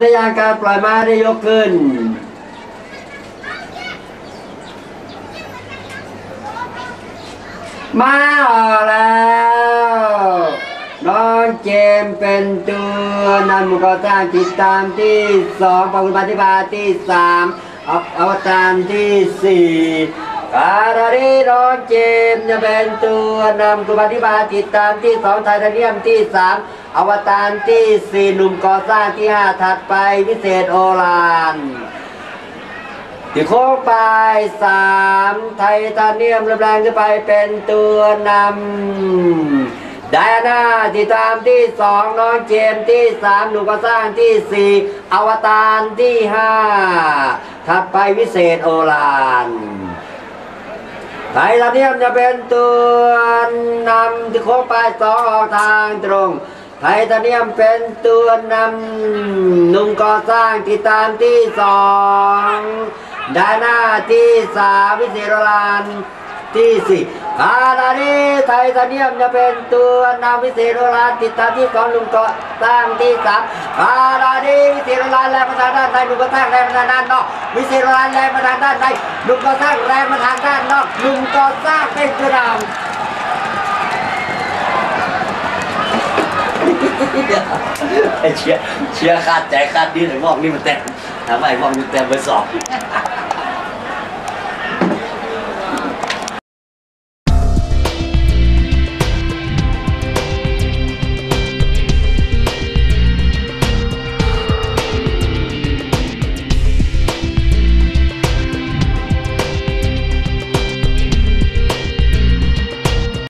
ในยาการปล่อยม้าได้ยกขึ้น มาออกแล้ว น้องเจมเป็นตัวนำมุกสร้างติดตามที่สองปฏิบัติบาที่สามอวอวตารที่สี่การีน้องเจมจะเป็นตัวนำกุปฏิบาติดตามที่สองไทเทเนียมที่สาม อวตารที่สี่หนุ่มก่อสร้างที่ห้าถัดไปวิเศษโอรานที่โค้งไปสามไทเทเนียมระแรงขึ้นไปเป็นตัวนำไดอาน่าที่ตามที่สองน้องเจมส์ที่สามหนูก็สร้างที่สี่อวตารที่ห้าถัดไปวิเศษโอรานไทเทเนียมจะเป็นตัวนำที่โค้งไปสองออกทางตรง ไทเทเนียมเป็นตัวนำนุ่มก่อสร้างที่ตามที่สองด้านหน้าที่สามวิเศษโรลานที่สี่อาณานี้ไทเทเนียมจะเป็นตัวนำวิเศษโรลานติดตามที่สองหนุ่มก่อสร้างที่สามอาณานี้วิเศษโรลานแรงมาทางด้านในหนุ่มก่อสร้างแรงมาทางด้านนอกวิเศษโรลานแรงมาทางด้านในหนุ่มก่อสร้างแรงมาทางด้านนอกหนุ่มก่อสร้างเป็นตัวนำ ไอ้เชียเชียคาดใจคาดดิ้นไอ้มองนี่มันแต็มทำไมมองมันเต็มเบอร์สอง